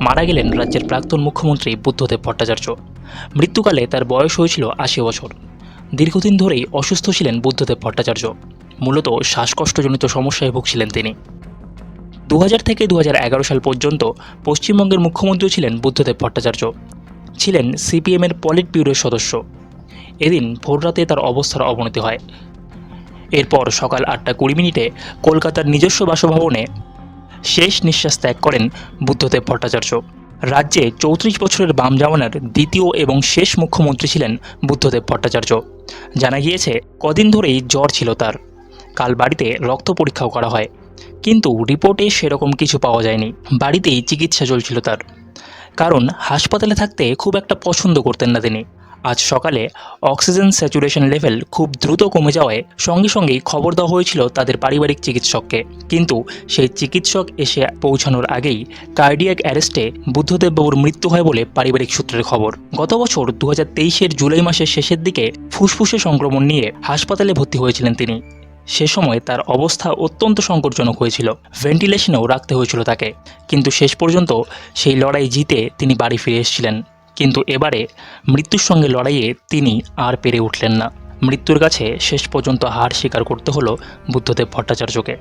মারা গেলেন রাজ্যের প্রাক্তন মুখ্যমন্ত্রী বুদ্ধদেব ভট্টাচার্য। মৃত্যুকালে তার বয়স হয়েছিল আশি বছর। দীর্ঘদিন ধরেই অসুস্থ ছিলেন বুদ্ধদেব ভট্টাচার্য। মূলত শ্বাসকষ্টজনিত সমস্যায় ভুগছিলেন তিনি। দু হাজার থেকে দু হাজার এগারো সাল পর্যন্ত পশ্চিমবঙ্গের মুখ্যমন্ত্রী ছিলেন বুদ্ধদেব ভট্টাচার্য। ছিলেন সিপিএমের পলিট ব্যুরোর সদস্য। এদিন ভোররাতে তার অবস্থার অবনতি হয়। এরপর সকাল আটটা কুড়ি মিনিটে কলকাতার নিজস্ব বাসভবনে শেষ নিঃশ্বাস ত্যাগ করেন বুদ্ধদেব ভট্টাচার্য। রাজ্যে চৌত্রিশ বছরের বাম জামানার দ্বিতীয় এবং শেষ মুখ্যমন্ত্রী ছিলেন বুদ্ধদেব ভট্টাচার্য। জানা গিয়েছে, কদিন ধরেই জ্বর ছিল তার। কাল বাড়িতে রক্ত পরীক্ষাও করা হয়। কিন্তু রিপোর্টে সেরকম কিছু পাওয়া যায়নি। বাড়িতেই চিকিৎসা চলছিল তার। কারণ, হাসপাতালে থাকতে খুব একটা পছন্দ করতেন না তিনি। আজ সকালে অক্সিজেন স্যাচুরেশন লেভেল খুব দ্রুত কমে যাওয়ায় সঙ্গে সঙ্গেই খবর দেওয়া হয়েছিল তাদের পারিবারিক চিকিৎসককে। কিন্তু সেই চিকিৎসক এসে পৌঁছানোর আগেই কার্ডিয়াক অ্যারেস্টে বুদ্ধদেববাবুর মৃত্যু হয় বলে পারিবারিক সূত্রের খবর। গত বছর দু হাজার জুলাই মাসের শেষের দিকে ফুসফুসে সংক্রমণ নিয়ে হাসপাতালে ভর্তি হয়েছিলেন তিনি। সে সময় তার অবস্থা অত্যন্ত সংকটজনক হয়েছিল। ভেন্টিলেশনেও রাখতে হয়েছিল তাকে। কিন্তু শেষ পর্যন্ত সেই লড়াই জিতে তিনি বাড়ি ফিরে এসেছিলেন। কিন্তু এবারে মৃত্যুর সঙ্গে লড়াইয়ে তিনি আর পেরে উঠলেন না। মৃত্যুর কাছে শেষ পর্যন্ত হার স্বীকার করতে হলো বুদ্ধদেব ভট্টাচার্যকে।